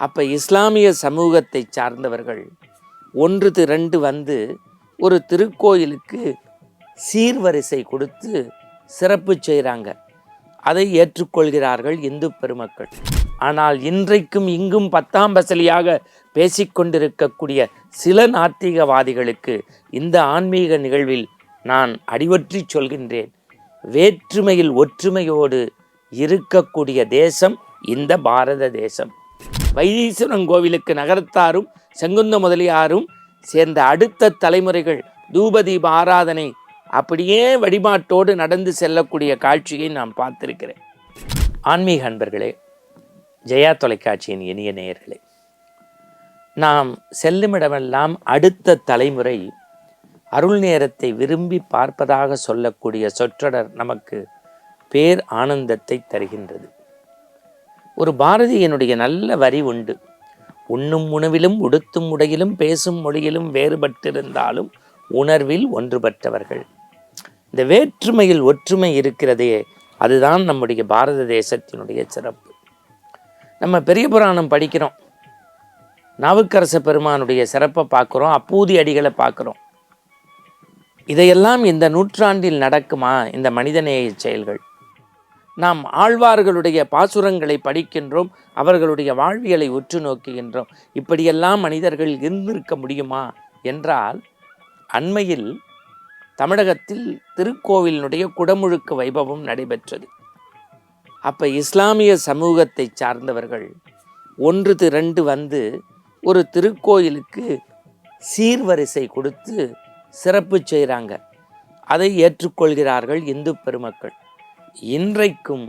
அப்போ இஸ்லாமிய சமூகத்தை சார்ந்தவர்கள் ஒன்று திரண்டு வந்து ஒரு திருக்கோயிலுக்கு சீர்வரிசை கொடுத்து சிறப்பு செய்கிறாங்க அதை ஏற்றுக்கொள்கிறார்கள் இந்து பெருமக்கள். ஆனால் இன்றைக்கும் இங்கும் பத்தாம் பசலியாக பேசிக்கொண்டிருக்கக்கூடிய சில நாத்திகவாதிகளுக்கு இந்த ஆன்மீக நிகழ்வில் நான் அடிவற்றி சொல்கின்றேன். வேற்றுமையில் ஒற்றுமையோடு இருக்கக்கூடிய தேசம் இந்த பாரத தேசம். வைத்தீஸ்வரன் கோவிலுக்கு நகரத்தாரும் செங்குந்த முதலியாரும் சேர்ந்த அடுத்த தலைமுறைகள் தூபதீப ஆராதனை அப்படியே வழிபாட்டோடு நடந்து செல்லக்கூடிய காட்சியை நான் பார்த்திருக்கிறேன். ஆன்மீக அன்பர்களே ஜெயா தொலைக்காட்சியின் இனிய நேயர்களே நாம் செல்லுமிடமெல்லாம் அடுத்த தலைமுறை அருள் நேரத்தை விரும்பி பார்ப்பதாக சொல்லக்கூடிய சொற்றொடர் நமக்கு பேர் ஆனந்தத்தை தருகின்றது. ஒரு பாரதியனுடைய நல்ல வரி உண்டு. உண்ணும் உணவிலும் உடுத்தும் உடையிலும் பேசும் மொழியிலும் வேறுபட்டிருந்தாலும் உணர்வில் ஒன்றுபட்டவர்கள். இந்த வேற்றுமையில் ஒற்றுமை இருக்கிறதே அதுதான் நம்முடைய பாரத தேசத்தினுடைய சிறப்பு. நம்ம பெரிய புராணம் படிக்கிறோம். நாவுக்கரச பெருமானுடைய சிறப்பை பார்க்குறோம் அப்பூதி அடிகளை பார்க்குறோம். இதையெல்லாம் இந்த நூற்றாண்டில் நடக்குமா? இந்த மனிதநேய செயல்கள். நாம் ஆழ்வார்களுடைய பாசுரங்களை படிக்கின்றோம் அவர்களுடைய வாழ்வியலை உற்று நோக்குகின்றோம். இப்படியெல்லாம் மனிதர்கள் இருந்திருக்க முடியுமா என்றால் அண்மையில் தமிழகத்தில் திருக்கோவிலினுடைய குடமுழுக்கு வைபவம் நடைபெற்றது. அப்போ இஸ்லாமிய சமூகத்தை சார்ந்தவர்கள் ஒன்று திரண்டு வந்து ஒரு திருக்கோயிலுக்கு சீர்வரிசை கொடுத்து சிறப்பு செய்கிறாங்க அதை ஏற்றுக்கொள்கிறார்கள் இந்து பெருமக்கள். இன்றைக்கும்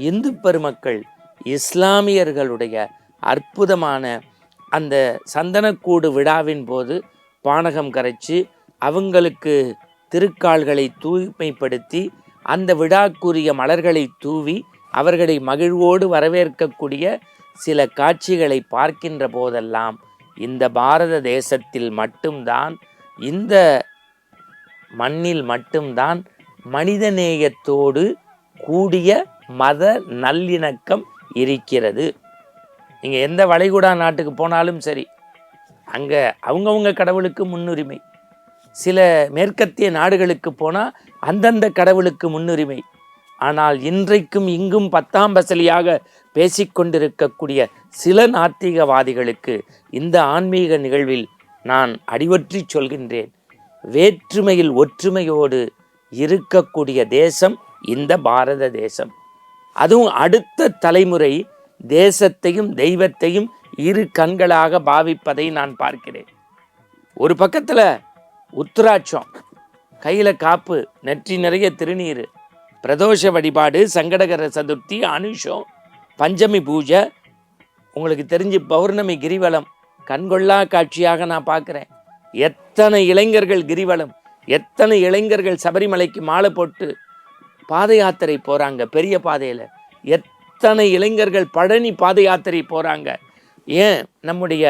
இந்து பெருமக்கள் இஸ்லாமியர்களுடைய அற்புதமான அந்த சந்தனக்கூடு விழாவின் போது பானகம் கரைச்சி அவங்களுக்கு திருக்கால்களை தூய்மைப்படுத்தி அந்த விழாக்குரிய மலர்களை தூவி அவர்களை மகிழ்வோடு வரவேற்கக்கூடிய சில காட்சிகளை பார்க்கின்ற போதெல்லாம் இந்த பாரத தேசத்தில் மட்டும்தான் இந்த மண்ணில் மட்டும்தான் மனிதநேயத்தோடு கூடிய மத நல்லிணக்கம் இருக்கிறது. நீங்கள் எந்த வளைகுடா நாட்டுக்கு போனாலும் சரி அங்கே அவங்கவுங்க கடவுளுக்கு முன்னுரிமை. சில மேற்கத்திய நாடுகளுக்கு போனால் அந்தந்த கடவுளுக்கு முன்னுரிமை. ஆனால் இன்றைக்கும் இங்கும் பத்தாம் பசலியாக பேசிக்கொண்டிருக்கக்கூடிய சில நாத்திகவாதிகளுக்கு இந்த ஆன்மீக நிகழ்வில் நான் அடிவற்றி சொல்கின்றேன். வேற்றுமையில் ஒற்றுமையோடு இருக்கக்கூடிய தேசம் இந்த பாரத தேசம். அதுவும் அடுத்த தலைமுறை தேசத்தையும் தெய்வத்தையும் இரு கண்களாக பாவிப்பதை நான் பார்க்கிறேன். ஒரு பக்கத்தில் உத்தராட்சம் கையில் காப்பு நெற்றி நிறைய திருநீர் பிரதோஷ வழிபாடு சங்கடகர சதுர்த்தி அனுஷம் பஞ்சமி பூஜை. உங்களுக்கு தெரிஞ்சு பௌர்ணமி கிரிவலம் கண்கொள்ளா காட்சியாக நான் பார்க்குறேன். எத்தனை இளைஞர்கள் கிரிவலம் எத்தனை இளைஞர்கள் சபரிமலைக்கு மாலை போட்டு பாத யாத்திரை போகிறாங்க பெரிய பாதையில். எத்தனை இளைஞர்கள் பழனி பாத யாத்திரை போகிறாங்க ஏன்? நம்முடைய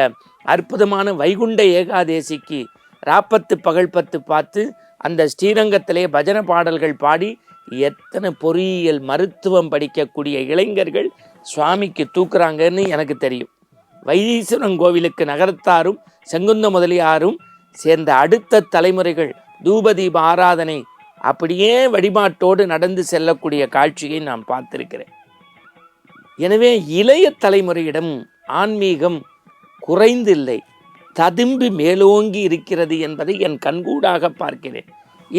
அற்புதமான வைகுண்ட ஏகாதேசிக்கு ராப்பத்து பகல் பத்து பார்த்து அந்த ஸ்ரீரங்கத்திலே பஜனை பாடல்கள் பாடி எத்தனை பொறியியல் மருத்துவம் படிக்கக்கூடிய இளைஞர்கள் சுவாமிக்கு தூக்குறாங்கன்னு எனக்கு தெரியும். வைத்தீஸ்வரன் கோவிலுக்கு நகரத்தாரும் செங்குந்த முதலியாரும் சேர்ந்த அடுத்த தலைமுறைகள் தூபதீப ஆராதனை அப்படியே வழிபாட்டோடு நடந்து செல்லக்கூடிய காட்சியை நான் பார்த்திருக்கிறேன். எனவே இளைய தலைமுறையிடம் ஆன்மீகம் குறைந்தில்லை. ததும்பி மேலோங்கி இருக்கிறது என்பதை என் கண்கூடாக பார்க்கிறேன்.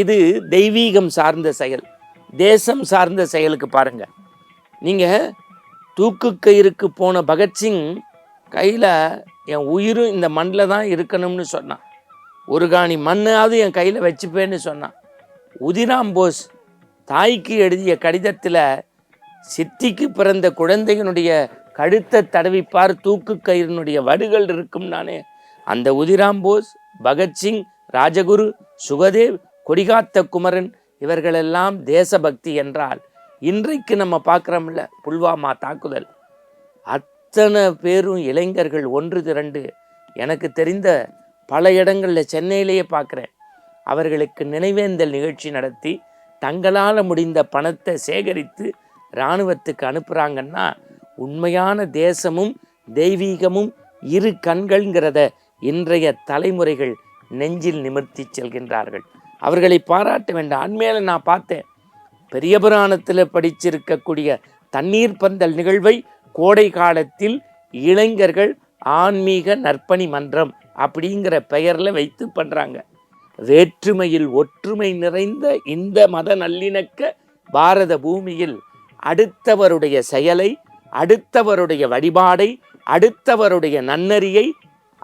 இது தெய்வீகம் சார்ந்த செயல். தேசம் சார்ந்த செயலுக்கு பாருங்கள் நீங்கள் தூக்கு கயிறுக்கு போன பகத்சிங் கையில் என் உயிரும் இந்த மண்ணில் தான் இருக்கணும்னு சொன்னான். ஒரு காணி மண்ணாவது என் கையில் வச்சுப்பேன்னு சொன்னான். உதிராம் போஸ் தாய்க்கு எழுதிய கடிதத்தில் சித்திக்கு பிறந்த குழந்தையினுடைய கழுத்தை தடவிப்பார் தூக்கு கயிறினுடைய வடுகள் இருக்கும் நானே. அந்த உதிராம் போஸ் பகத்சிங் ராஜகுரு சுகதேவ் கொடிகாத்த குமரன் இவர்களெல்லாம் தேசபக்தி என்றால் இன்றைக்கு நம்ம பார்க்குறோம்ல புல்வாமா தாக்குதல். அத்தனை பேரும் இளைஞர்கள் ஒன்று திரண்டு எனக்கு தெரிந்த பல இடங்களில் சென்னையிலேயே பார்க்குறேன். அவர்களுக்கு நினைவேந்தல் நிகழ்ச்சி நடத்தி தங்களால் முடிந்த பணத்தை சேகரித்து இராணுவத்துக்கு அனுப்புகிறாங்கன்னா உண்மையான தேசமும் தெய்வீகமும் இரு கண்கள்ங்கிறத இன்றைய தலைமுறைகள் நெஞ்சில் நிமிர்த்தி செல்கின்றார்கள். அவர்களை பாராட்ட வேண்டாம். அண்மையில நான் பார்த்தேன். பெரிய புராணத்தில் படிச்சிருக்கக்கூடிய தண்ணீர் பந்தல் நிகழ்வை கோடை காலத்தில் இளைஞர்கள் ஆன்மீக நற்பணி மன்றம் அப்படிங்கிற பெயரில் வைத்து பண்ணுறாங்க வேற்றுமையில் ஒற்றுமை நிறைந்த இந்த மத நல்லிணக்க பாரத பூமியில் அடுத்தவருடைய செயலை அடுத்தவருடைய வழிபாடை அடுத்தவருடைய நன்னறியை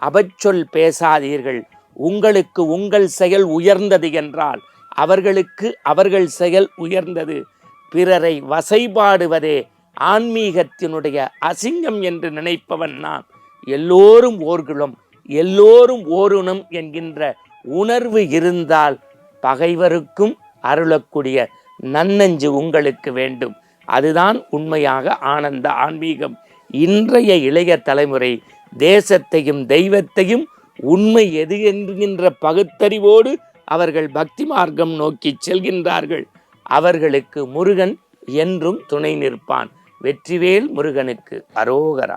அபச்சொல் பேசாதீர்கள். உங்களுக்கு உங்கள் செயல் உயர்ந்தது என்றால் அவர்களுக்கு அவர்கள் செயல் உயர்ந்தது. பிறரை வசைபாடுவதே ஆன்மீகத்தினுடைய அசிங்கம் என்று நினைப்பவன் நான். எல்லோரும் ஓர்களும் எல்லோரும் ஓருணம் என்கின்ற உணர்வு இருந்தால் பகைவருக்கும் அருளக்கூடிய நன்னஞ்சு உங்களுக்கு வேண்டும். அதுதான் உண்மையாக ஆனந்த ஆன்மீகம். இன்றைய இளைய தலைமுறை தேசத்தையும் தெய்வத்தையும் உண்மை எது என்கின்ற பகுத்தறிவோடு அவர்கள் பக்தி மார்க்கம் நோக்கி செல்கின்றார்கள். அவர்களுக்கு முருகன் என்றும் துணை நிற்பான். வெற்றிவேல் முருகனுக்கு அரோகரா.